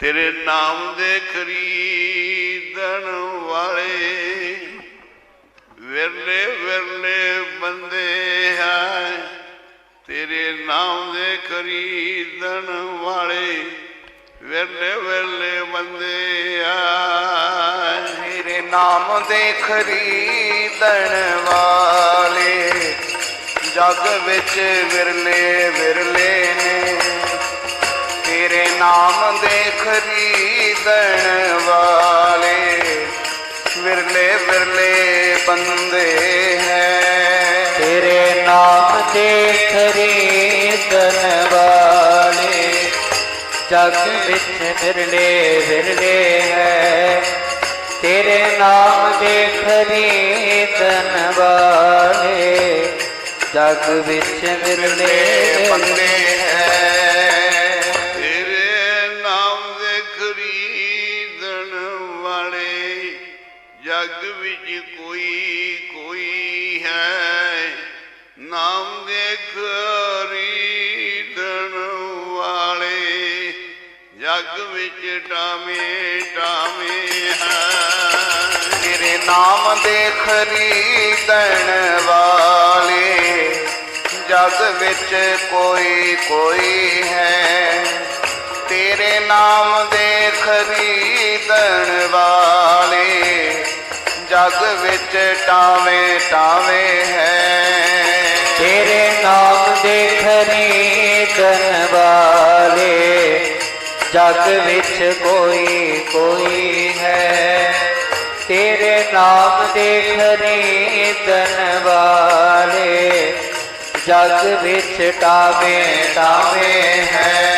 ਤੇਰੇ ਨਾਮ ਦੇ ਖਰੀਦਣ ਵਾਲੇ ਵਿਰਲੇ ਵਿਰਲੇ ਬੰਦੇ ਹੈ ਤੇਰੇ ਨਾਮ ਦੇ ਖਰੀਦਣ ਵਾਲੇ ਵਿਰਲੇ ਵਿਰਲੇ ਬੰਦੇ ਆ ਤੇਰੇ ਨਾਮ ਦੇ ਖਰੀਦਣ ਵਾਲੇ ਜਗ ਵਿੱਚ ਵਿਰਲੇ ਨਾਮ ਦੇ ਖਰੀਦਣ ਵਾਲੇ। ਵਿਰਲੇ ਵਿਰਲੇ ਬੰਦੇ ਹੈ। ਤੇਰੇ ਨਾਮ ਦੇ ਖਰੀਦਣ ਵਾਲੇ। ਜਗ ਵਿੱਚ ਵਿਰਲੇ ਵਿਰਲੇ ਹੈ। ਤੇਰੇ ਨਾਮ ਦੇ ਖਰੀਦਣ ਵਾਲੇ। ਜਗ ਵਿੱਚ ਵਿਰਲੇ ਖਰੀਦਣ ਵਾਲੇ ਜਗ ਵਿੱਚ ਕੋਈ ਕੋਈ ਹੈ। ਨਾਮ ਦੇ ਖਰੀਦਣ ਵਾਲੇ ਜਗ ਵਿੱਚ ਟਾਵੇਂ ਟਾਵੇਂ ਹੈ। ਤੇਰੇ ਨਾਮ ਦੇ ਖਰੀਦਣ ਵਾਲੇ ਜਗ ਵਿੱਚ ਕੋਈ ਕੋਈ ਹੈ। ਤੇਰੇ ਨਾਮ ਦੇ ਖਰੀਦਣ ਵਾਲੇ, ਜਗ ਵਿੱਚ ਟਾਵੇਂ ਟਾਵੇਂ ਹੈ। ਤੇਰੇ ਨਾਮ ਦੇ ਖਰੀਦਣ ਵਾਲੇ, ਜਗ ਵਿੱਚ ਕੋਈ ਕੋਈ ਹੈ। ਤੇਰੇ ਨਾਮ ਦੇ ਖਰੀਦਣ ਵਾਲੇ, ਜਗ ਵਿੱਚ ਟਾਵੇਂ ਟਾਵੇਂ ਹੈ।